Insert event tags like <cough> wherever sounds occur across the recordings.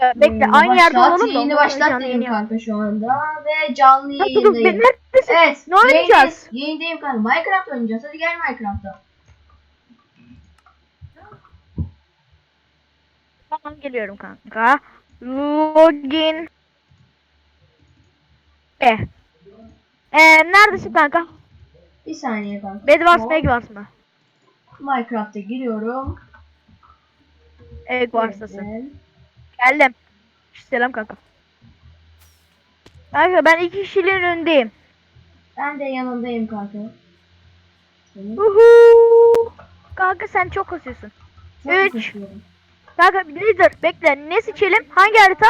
Bekle Ee, aynı yerde başlat, olalım da. Yayını ondan sonra başlat canlı dedim yayın yap. kanka şu anda ve canlı Ha, dur, dur, ben yayındayım. Evet. Ne oynayacağız? Yayındayız, yayındayım kanka. Minecraft oynayacağız. Hadi gel Minecraft'a. Tamam geliyorum kanka. Login. Eh. Ee, neredesin kanka? Bir saniye kanka. Bedwars mı Eggwars mı? Minecraft'a giriyorum. Eggwars'tasın. Evet. Geldim. Selam kanka. Kanka ben iki kişiliğin önündeyim. Ben de yanındayım kanka. Senin. Uhu. Kanka sen çok kasıyorsun. Çok Üç. Kanka leader bekle ne seçelim? Hangi harita?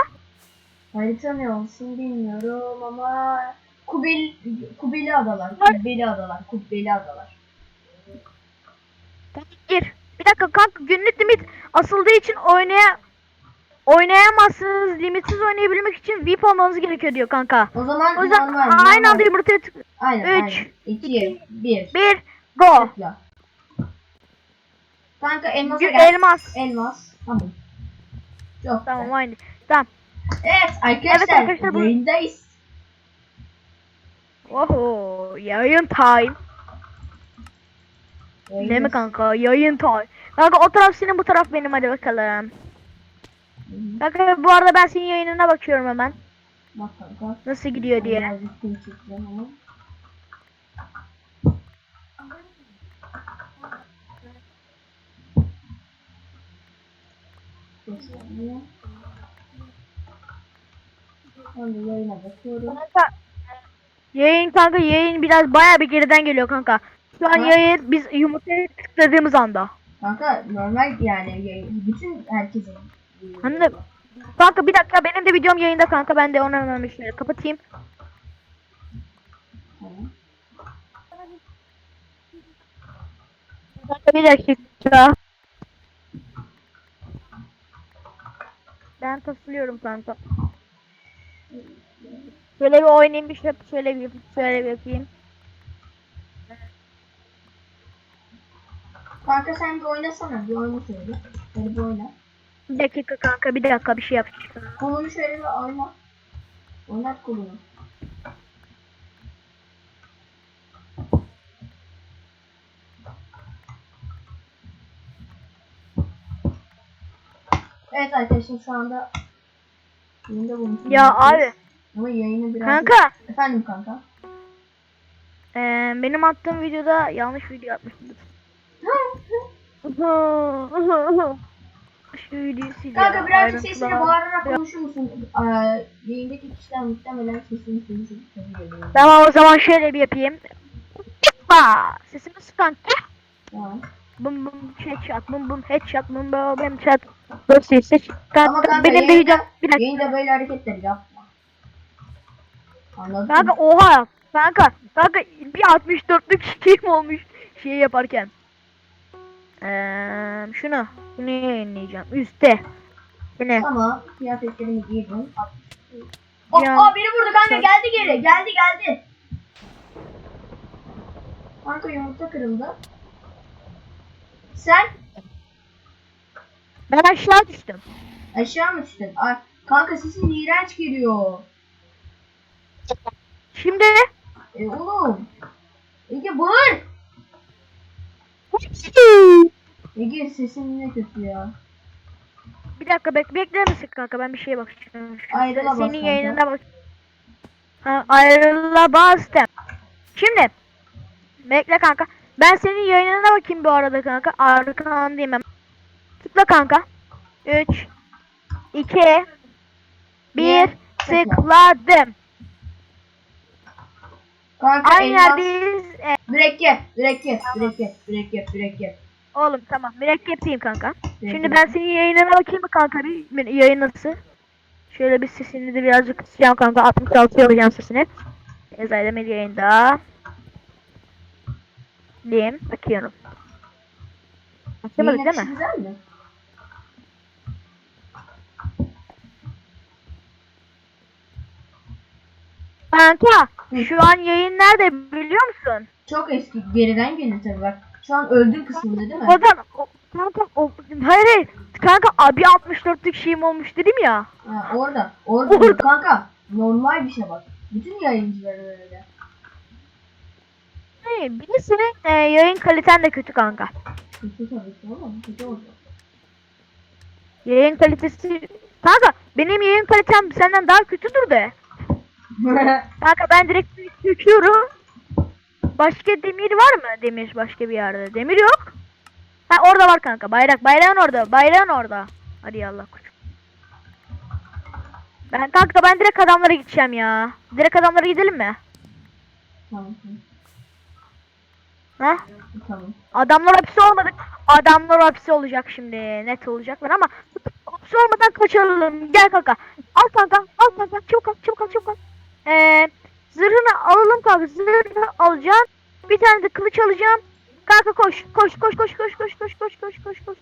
Harita ne olsun bilmiyorum ama Kubil Kubeli adalar. Kubbeli adalar. Kubbeli adalar. Gir. Bir dakika kanka günlük limit asıldığı için oynaya oynayamazsınız. Limitsiz oynayabilmek için VIP olmanız gerekiyor diyor kanka. O zaman O yüzden normal. aynı normal. anda yumurtaya tık. Aynen Üç, aynen. 2 1 Bir go. Tıkla. Kanka elmasa Gü- gel. Elmas. Elmas. Tamam. Çok Tamam güzel. aynı. Tamam. Evet arkadaşlar, Evet arkadaşlar, bu- yayındayız. Oho yayın time. Ne mi kanka yayın time. Kanka o taraf senin bu taraf benim hadi bakalım. Kanka bu arada ben senin yayınına bakıyorum hemen. Bak kanka. Nasıl gidiyor diye. Yayına bakıyorum. Kanka yayın kanka yayın biraz baya bir geriden geliyor kanka. Şu an Ha? yayın biz yumurtaya tıkladığımız anda. Kanka normal yani yayın- bütün herkesin. De- Kanka bir dakika benim de videom yayında kanka ben de onu hemen kapatayım. Kanka bir dakika. Ben tasılıyorum kanka. Şöyle bir oynayayım bir şey şöyle bir şöyle bir yapayım. Kanka sen bir oynasana bir oyna şöyle. Hadi bir oyna. Bir dakika kanka bir dakika bir şey yapacağım. Kolunu şöyle bir oyna. Oynat kolunu. Evet arkadaşlar şu anda yayında bulmuşum. Ya abi Ama yayını biraz... kanka Efendim kanka. eee, benim attığım videoda yanlış video atmıştım. <laughs> <laughs> Sil ya, kanka birazcık sesini bağırarak konuşur musun? Ee, yayındaki kişiler muhtemelen sesini sesini seviyor. Tamam o zaman şöyle bir yapayım. Hoppa! Sesim nasıl kanka? Tamam. Bum bum headshot, bum bum headshot, bum bum headshot. Dur ses ses. Ama Kanka kanka benim de videom bir dakika. yayında böyle hareketler yapma. Anladın Kanka mı? oha! Kanka, kanka bir 64'lük şeyim <laughs> olmuş şey yaparken. Eee şunu, bunu yayınlayacağım. Üste. Yine. Tamam. Kıyafetlerimi giydim. Oh, Ya. aa, biri vurdu kanka geldi geri. Geldi geldi. Kanka yumurta kırıldı. Sen Ben aşağı düştüm. aşağı mı düştün? Ay, kanka sesin iğrenç geliyor. Şimdi E oğlum. Ege bağır. Ege sesin ne kötü ya. bir dakika bek bekler misin kanka ben bir şeye bakacağım. Ayrıla bas Senin kanka. yayınına bak. Ha, ayrıla bastım. Şimdi bekle kanka. Ben senin yayınına bakayım bu arada kanka. Arkandayım hemen. Tıkla kanka. 3 2 1 Bir, tıkladım. Kanka Aynı elmas. yerdeyiz. E, Mürekkep, mürekkep, mürekkep, mürekkep, mürekkep. oğlum tamam mürekkepteyim kanka. Şimdi mürekkep. ben senin yayınına bakayım mı kanka bir bir yayın nasıl? Şöyle bir sesini de birazcık kısacağım kanka 66 yapacağım sesini. Ezayla Medya yayında. Diyeyim bakıyorum. Açamadık Yayın değil mi? güzel mi? Kanka. Şu an yayın nerede biliyor musun? Çok eski, geriden gelir tabii bak. Şu an öldüğün kısmında değil mi? Oradan o, kanka o, hayır hayır Kanka abi 64'lük şeyim olmuş dedim ya. Ha, orada. Orada. Orada. Kanka normal bir şey bak. Bütün yayıncılar öyle. Hey, bir de senin e, yayın kaliten de kötü kanka. Kötü tabii ki oğlum. Kötü olacak. Yayın kalitesi... Kanka benim yayın kalitem senden daha kötüdür de. <laughs> Kanka ben direkt çekiyorum. Başka demir var mı? Demir başka bir yerde. Demir yok. Ha orada var kanka. Bayrak. Bayrağın orada. Bayrağın orada. Hadi Allah koç. Ben kanka ben direkt adamlara gideceğim ya. Direkt adamlara gidelim mi? tamam. Ha? Tamam. Adamlar hapsi olmadı. Adamlar hapsi olacak şimdi. Net olacaklar ama hapsi olmadan kaçalım. Gel kanka. Al kanka. Al kanka. Çabuk al. Çabuk al. Çabuk al. Ee, zırhını alalım kanka. Zırhını alacağım. Bir tane de kılıç alacağım. Kanka koş. Koş koş koş koş koş koş koş koş koş koş.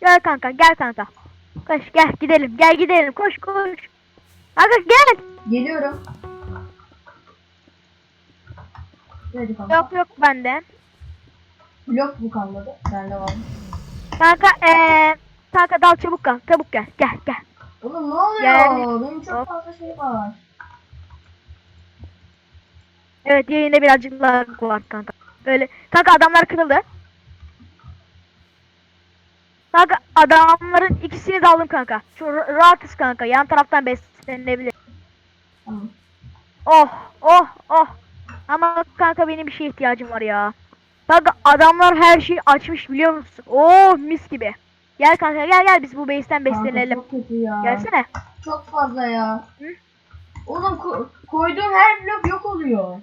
Gel kanka. Gel kanka. Koş gel gidelim. Gel gidelim. Koş koş. Kanka gel. Geliyorum. Hadi kanka. Yok yok bende. Blok bu kalmadı. Bende var. Kanka ee, kanka dal çabuk kal. Çabuk gel. Gel gel. Oğlum ne oluyor? Gel. Benim çok Hop. fazla şey var. Evet yayında birazcık lag var kanka. Böyle kanka adamlar kırıldı. Kanka adamların ikisini de aldım kanka. Şu ra- rahatız kanka. Yan taraftan beslenebilir. Tamam. Oh oh oh. Ama kanka benim bir şeye ihtiyacım var ya. Kanka adamlar her şeyi açmış biliyor musun? Oh mis gibi. Gel kanka gel gel biz bu base'ten Kanka beslenelim. çok kötü ya. Gelsene. Çok fazla ya. Hı? Oğlum ko- koyduğum her blok yok oluyor.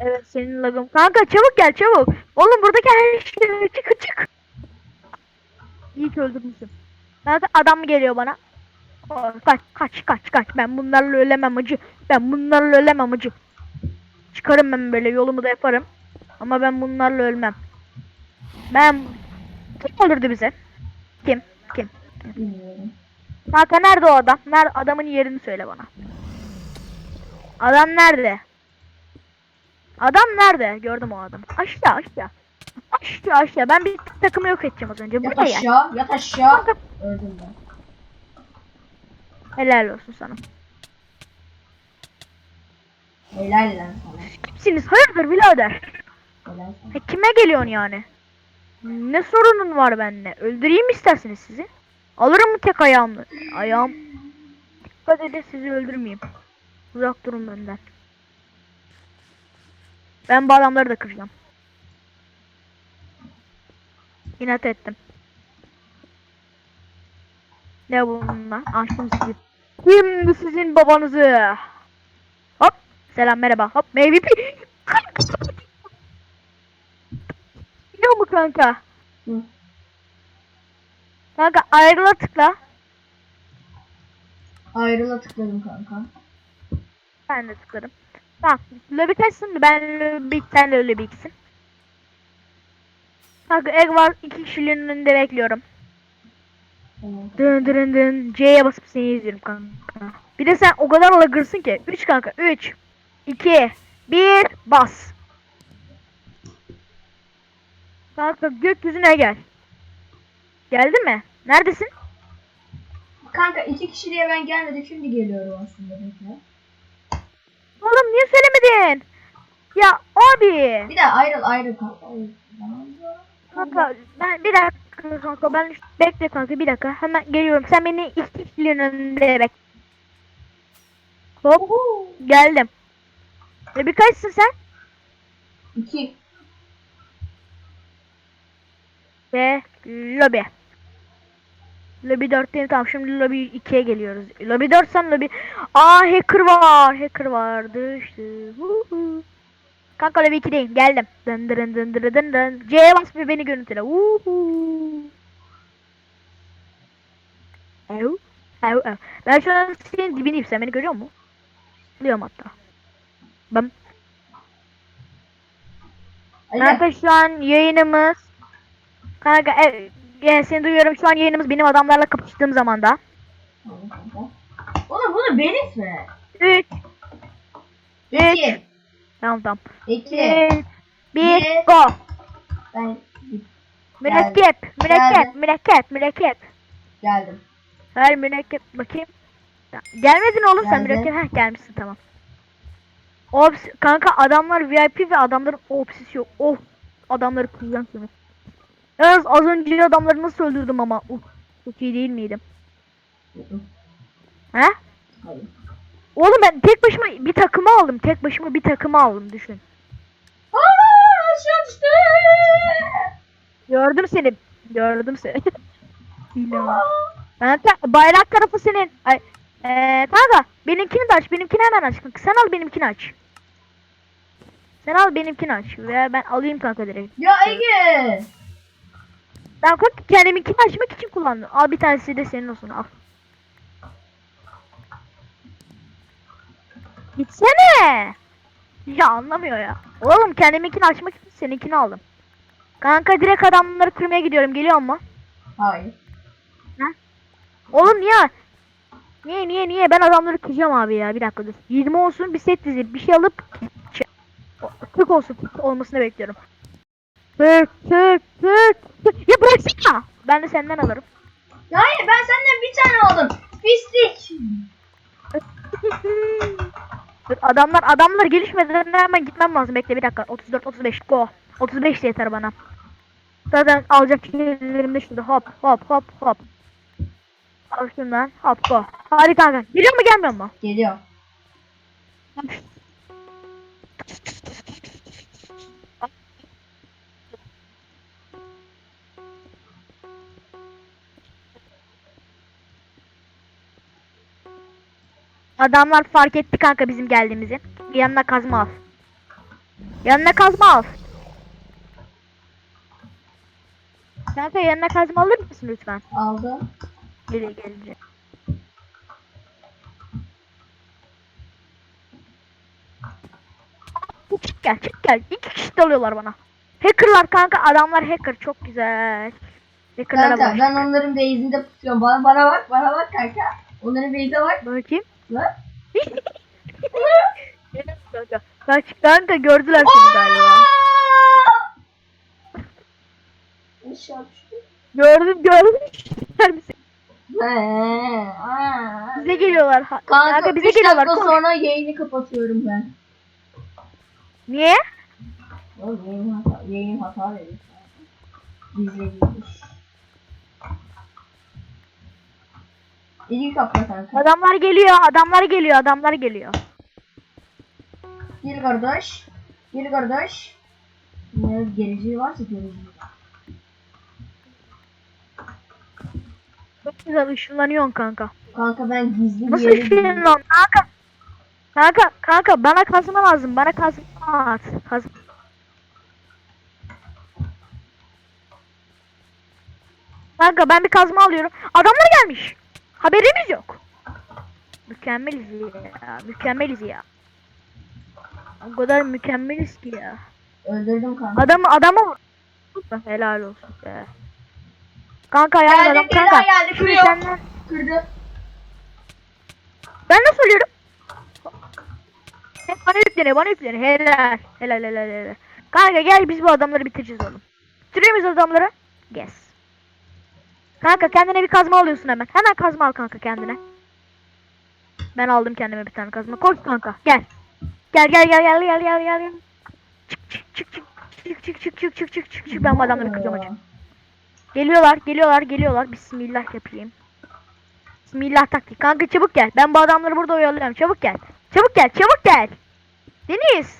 Evet senin lagım. Kanka çabuk gel çabuk. Oğlum buradaki her şey çık çık. İyi ki öldürmüşsün. Kanka adam geliyor bana. Kaç kaç kaç kaç. Ben bunlarla ölemem acı. Ben bunlarla ölemem acı. Çıkarım ben böyle yolumu da yaparım. Ama ben bunlarla ölmem. Ben kim öldürdü bize? Kim? Kim? Bilmiyorum. Kanka nerede o adam? Nerede adamın yerini söyle bana. Adam nerede? Adam nerede? Gördüm o adamı. Aşağı aşağı. Aşağı aşağı. Ben bir takımı yok edeceğim az önce. Yat Buraya gel. aşağı, yat aşağı. Öldüm ben. helal olsun sana. Helal lan sana. Kimsiniz? Hayırdır birader? Helal sana. Ha, kime geliyorsun yani? Ne sorunun var benimle? Öldüreyim mi isterseniz sizi? Alırım mı tek ayağımla? Ayağım. Dikkat edin sizi öldürmeyeyim. Uzak durun benden. Ben bu adamları da kıracağım. İnat ettim. Ne bunlar? Açtım sizi. Şimdi sizin babanızı. Hop. Selam merhaba. Hop. MVP. Biliyor mu kanka? Hı. Kanka ayrıla tıkla. Ayrıla tıkladım kanka. Ben de tıkladım. Tamam. Lobi kaçsın ben lobi sen de lobi iksin. Kanka egg var iki kişinin önünde bekliyorum. Dın dın dın C'ye basıp seni izliyorum kanka. Bir de sen o kadar lagırsın ki. 3 kanka 3 2 1 bas. Kanka gökyüzüne gel. Geldi mi? Neredesin? Kanka iki kişi diye ben gelmedim şimdi geliyorum aslında bekle. Oğlum niye söylemedin? Ya abi. Bir daha ayrıl ayrıl kanka. Ben bir dakika kanka ben bekle kanka bir dakika hemen geliyorum sen beni iki kişinin önünde bek. Hop geldim. E birkaçsın sen? İki. Ve lobi. Lobi 4'teyim tamam şimdi lobi 2'ye geliyoruz. Lobi 4 sen lobi. Aa hacker var. Hacker vardı işte. Huhu. Kanka lobi 2'deyim geldim. Dın dın dın dın dın dın. C'ye bas ve beni görüntüle. Uhu. Ev. Ev ev. Ben şu an senin dibindeyim sen beni görüyor musun? Biliyorum hatta. Ben. Kanka şu an yayınımız Kanka e, e, seni duyuyorum şu an yayınımız benim adamlarla kapıştığım zamanda. Oğlum bunu belirtme. 3 İki. Tamam tamam. İki. 1 Bir. go. Ben Mürekkep, mürekkep, Geldim. mürekkep, mürekkep. Geldim. Ver mürekkep bakayım. Ya, Gelmedin oğlum sen Geldim. mürekkep. Heh gelmişsin tamam. Ops kanka adamlar VIP ve adamların opsisi yok. Of adamları kullan Yalnız az önce adamları nasıl öldürdüm ama. Uf, çok iyi değil miydim? He? Hayır. Oğlum ben tek başıma bir takımı aldım. Tek başıma bir takımı aldım düşün. Aaa aşağı düştü. Gördüm seni. Gördüm seni. <laughs> Aa. Kanka bayrak tarafı senin. Ay, eee kanka benimkini de aç. Benimkini hemen aç. Sen al benimkini aç. Sen al benimkini aç. Veya ben alayım kanka direkt. Ya Ege. Ben kanka kendiminkini açmak için kullandım. Al bir tanesi de senin olsun al. Gitsene. Ya anlamıyor ya. Oğlum kendiminkini açmak için seninkini aldım. Kanka direkt adamları kırmaya gidiyorum. Geliyor mu? Hayır. Oğlum niye? Niye niye niye? Ben adamları kıracağım abi ya. Bir dakika dur. 20 olsun bir set dizi. Bir şey alıp şey- 40 olsun. 40 olmasını bekliyorum. 40 40 40 40. Ya bıraksana. Ben de senden alırım. Ya Hayır ben senden bir tane aldım. Pislik. Dur, adamlar adamlar gelişmeden hemen gitmem lazım. Bekle bir dakika. 34 35 go. 35 de yeter bana. Zaten alacak şeylerim de şurada. Hop hop hop hop. Al şundan. Hop go. Hadi kanka. Geliyor mu gelmiyor mu? Geliyor. Adamlar fark etti kanka bizim geldiğimizi. Yanına kazma al. Yanına kazma al. Kanka yanına kazma alır mısın lütfen? Aldım. Nereye gelince? Çık gel çık gel. İki kişi dalıyorlar bana. Hackerlar kanka adamlar hacker çok güzel. Hackerlara Kanka bak. ben onların base'inde tutuyorum. Bana, bana bak bana bak kanka. Onların base'e bak. Bakayım. Lan. kanka. Kaç kanka gördüler seni galiba. Aşağı düştü. Gördüm gördüm. Gider misin? Bize geliyorlar. Ha- Kanka, Kanka bize üç geliyorlar. dakika Koş. sonra yayını kapatıyorum ben. Niye? Oğlum yayın hata, yayın hata verir. İzlediğimiz. İlgi kapla kanka. Adamlar geliyor. Adamlar geliyor. Adamlar geliyor. Gel kardeş. Gel kardeş. Ne geleceği varsa geleceği. Çok güzel ışınlanıyorsun kanka. Kanka ben gizli bir Nasıl yere gidiyorum. ışınlanıyorsun kanka? Kanka kanka bana kazma lazım. Bana kazma at. Kazma. Kanka ben bir kazma alıyorum. Adamlar gelmiş. Haberimiz yok. Mükemmeliz ya. Mükemmeliz ya. O kadar mükemmeliz ki ya. Öldürdüm kanka. Adamı adamı helal olsun be. Kanka ya Geldi, adam kanka. geldi, kırıyor. senden Kırdı. ben nasıl ölüyorum? Bana yükleniyor, bana yükleniyor. Helal. Helal helal helal. Kanka gel biz bu adamları bitireceğiz oğlum. Bitiriyor muyuz adamları? Yes. Kanka kendine bir kazma alıyorsun hemen. Hemen kazma al kanka kendine. Ben aldım kendime bir tane kazma. Koş kanka gel. Gel gel gel gel gel gel gel. Çık çık çık çık. Çık çık çık çık çık çık çık çık. Ben bu adamları kıracağım hocam. Geliyorlar, geliyorlar, geliyorlar. Bismillah yapayım. Bismillah taktik. Kanka çabuk gel. Ben bu adamları burada oyalıyorum. Çabuk gel. Çabuk gel, çabuk gel. Deniz.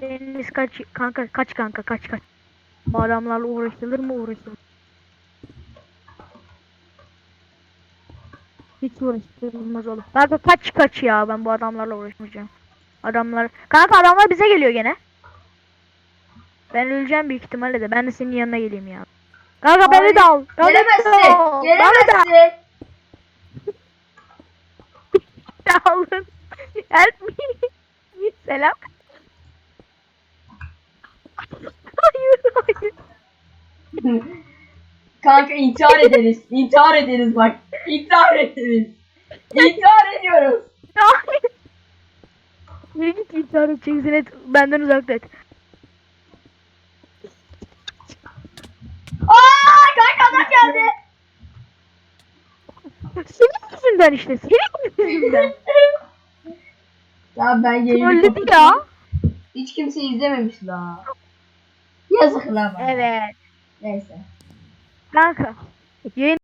Deniz kaç kanka kaç kanka kaç kaç. Bu adamlarla uğraşılır mı uğraşılır? Hiç uğraşılmaz oğlum. Kanka kaç kaç ya ben bu adamlarla uğraşmayacağım. Adamlar kanka adamlar bize geliyor gene. Ben öleceğim büyük ihtimalle de. Ben de senin yanına geleyim ya. Kanka beni de al. Beni de Gelemezsin. al. Al. Gelemezsin. <laughs> alın. Help me. Selam. <laughs> Hayır hayır. <laughs> Kanka intihar ederiz. İntihar ederiz bak. İntihar ederiz. İntihar ediyoruz. Yürü git intihar edeceksin et. Benden uzakta et. Aa kanka adam geldi. Senin yüzünden işte. Senin yüzünden. ya ben yayını ya. Hiç kimse izlememiş la. Yazık la bana. Evet. Neyse. Kanka. Yayın